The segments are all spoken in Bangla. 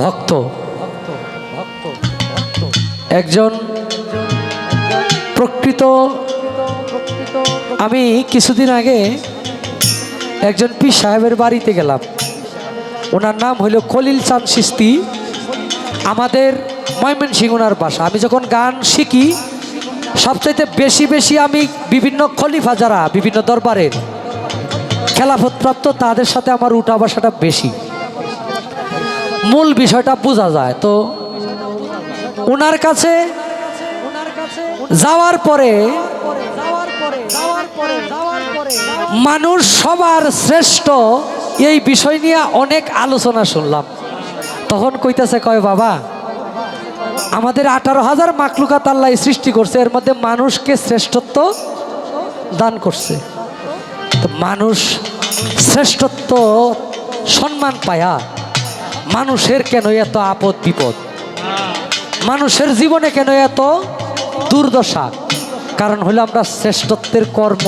ভক্ত। একজন প্রকৃত আমি কিছুদিন আগে একজন পি সাহেবের বাড়িতে গেলাম। ওনার নাম হলো খলিল চাঁদ সিস্তি। আমাদের ময়মনসিংহ ওনার বাসা। আমি যখন গান শিখি সবচাইতে বেশি বেশি আমি বিভিন্ন খলিফা যারা বিভিন্ন দরবারের খেলাফতপ্রাপ্ত তাদের সাথে আমার উঠা বসাটা বেশি। মূল বিষয়টা বোঝা যায়। তো ওনার কাছে যাওয়ার পরে মানুষ সবার শ্রেষ্ঠ এই বিষয় নিয়ে অনেক আলোচনা শুনলাম। তখন কইতেছে, কয় বাবা, আমাদের আঠারো হাজার মাকলুকাত আল্লাহ সৃষ্টি করছে, এর মধ্যে মানুষকে শ্রেষ্ঠত্ব দান করছে। মানুষ শ্রেষ্ঠত্ব সম্মান পায়া মানুষের কেন এত আপদ বিপদ? মানুষের জীবনে কেন এত দুর্দশা? কারণ হলো আমরা শ্রেষ্ঠত্বের কর্ম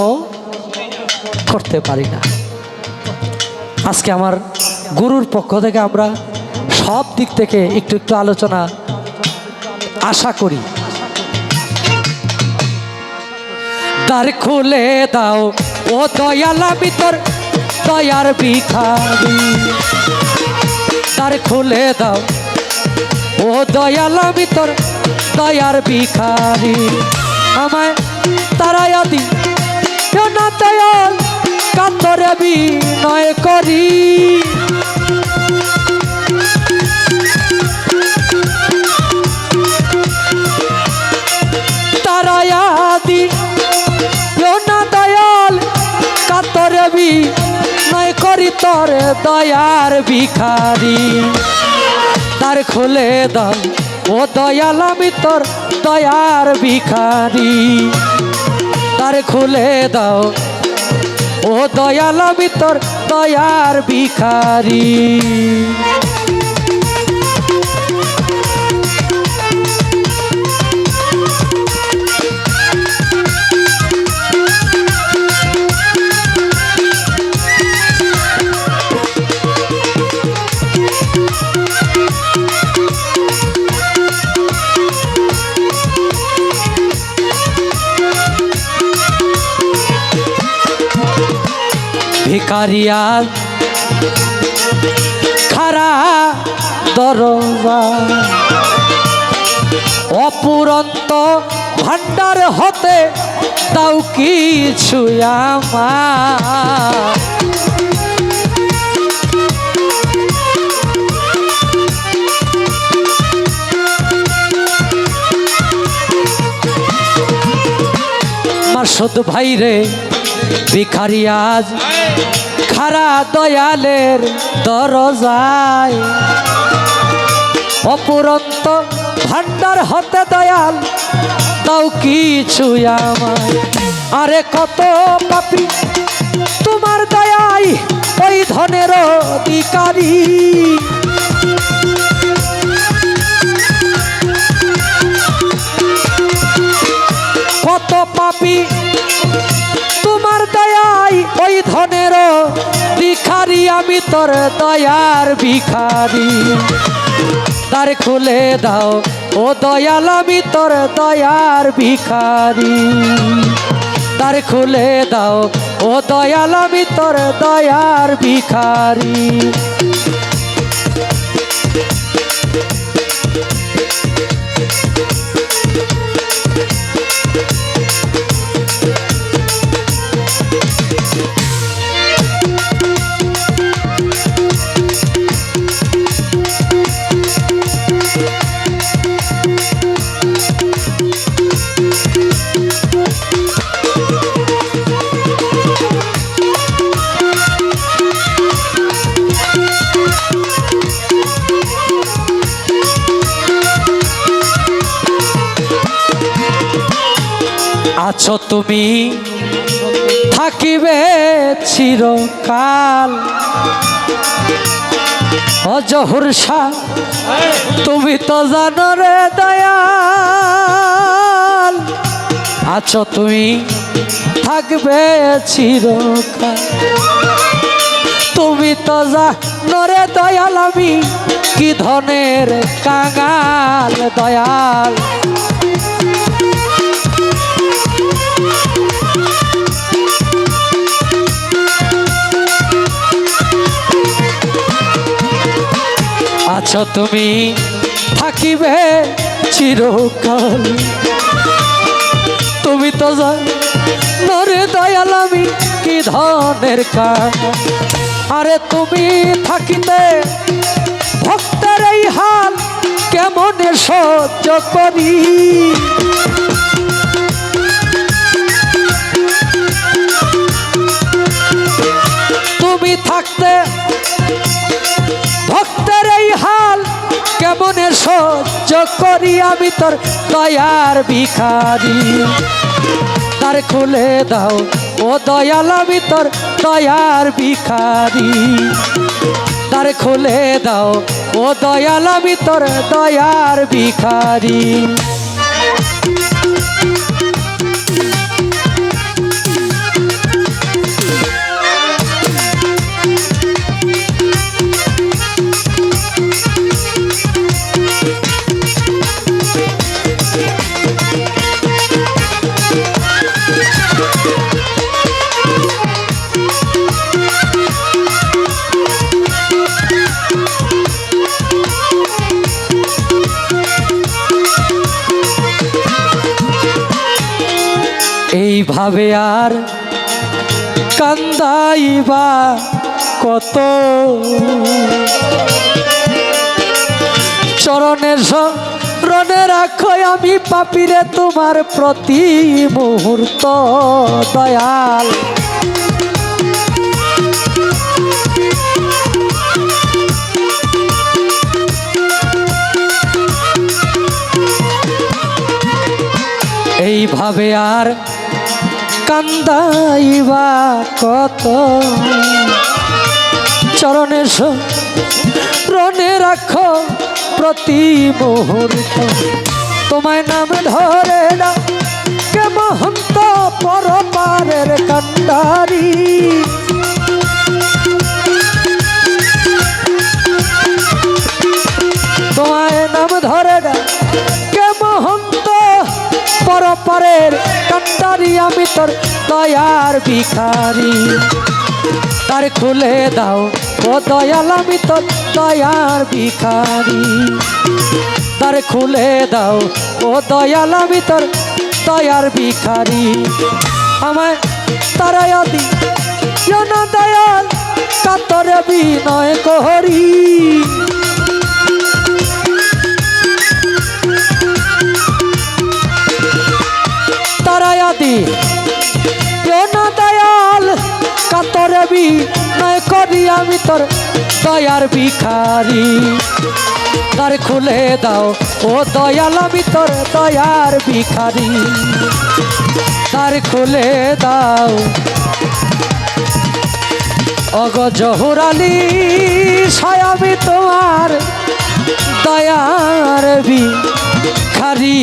করতে পারি না। আজকে আমার গুরুর পক্ষ থেকে আমরা সব দিক থেকে একটু একটু আলোচনা আশা করি। দ্বার খুলে দাও, ও দয়ালা ভিতর দয়ার ভিখারি। দ্বার খুলে দাও। ও দয়ালা ভিতর দয়ার বিখারি আমায় তারায়া দি। না দয়াল কাতরে বিনয় করি। তরে দয়ার ভিখারি। তার খুলে দাও ও দয়াল আমি তোর দয়ার ভিখারি। তার খুলে দাও, ও দয়াল আমি তোর দয়ার ভিখারি। ভিকারিয়াল খারা দরজা। অপুরন্ত ভান্ডার হতে তাও কিছু আমার। মাসুদ ভাই রে ভিখারি আজ খারা দয়ালের দরজায়। অপুরন্ত ভান্ডার হতে দয়াল, তাও কিছু আমায়। আরে কত পাপি, তোমার দয়াই ওই ধনের অধিকারী। তোর দয়ার ভিখারি। তার খুলে দাও, ও দয়াল, আমি তোর দয়ার ভিখারি। তার খুলে দাও, ও দয়াল, আমি তোর দয়ার ভিখারি। আছো তুমি? থাকিবে চিরকাল। অজহুর শাহ, তুমি তো জানো রে দয়াল। আছো তুমি? থাকবে চিরকাল। তুমি তো জানো রে দয়াল, আমি কি ধনের কাঙাল দয়াল? আছো তুমি থাকিবে চিরকাল। তুমি তো নরে দয়াল আমি কি ধনের কান আরে তুমি থাকিতে ভক্তের এই হাল কেমন সহ্য করি? তুমি থাকতে সহ্য করি আমি তোর দয়ার ভিখারি। তার খুলে দাও, ও দয়াল, আমি তোর দয়ার ভিখারি। তার খুলে দাও, ও দয়াল, আমি তোর দয়ার ভিখারি। এইভাবে আর কান্দাইবা কত? চরণের রনে রাখো আমি পাপিরে তোমার প্রতি মুহূর্ত দয়াল। এইভাবে আর কান্দাইবা কত? চরণের রনে রাখো প্রতি মুহূর্ত। তোমায় নাম ধরে না, কে মহন্ত পরপারের কান্ডারি? তোমায় নাম ধরে না পরপারের কান্ডারি, আমি তোর দয়ার ভিখারি। তার খুলে দাও, ও দয়াল, আমি তোর দয়ার ভিখারি। তার খুলে দাও, ও দয়াল, আমি তোর দয়ার ভিখারি। আমায় তারাই দি দয়াল, কাতরে বিনয় করি। তারাই দি না দয়াল? কাতরে বিনয় করি আমি তোর দয়ার ভিখারি। তার খুলে দাও, ও দয়াল, আমি তোর দয়ার ভিখারি। তার খুলে দাও। অগ জহুরালি তোমার দয়ার ভিখারি।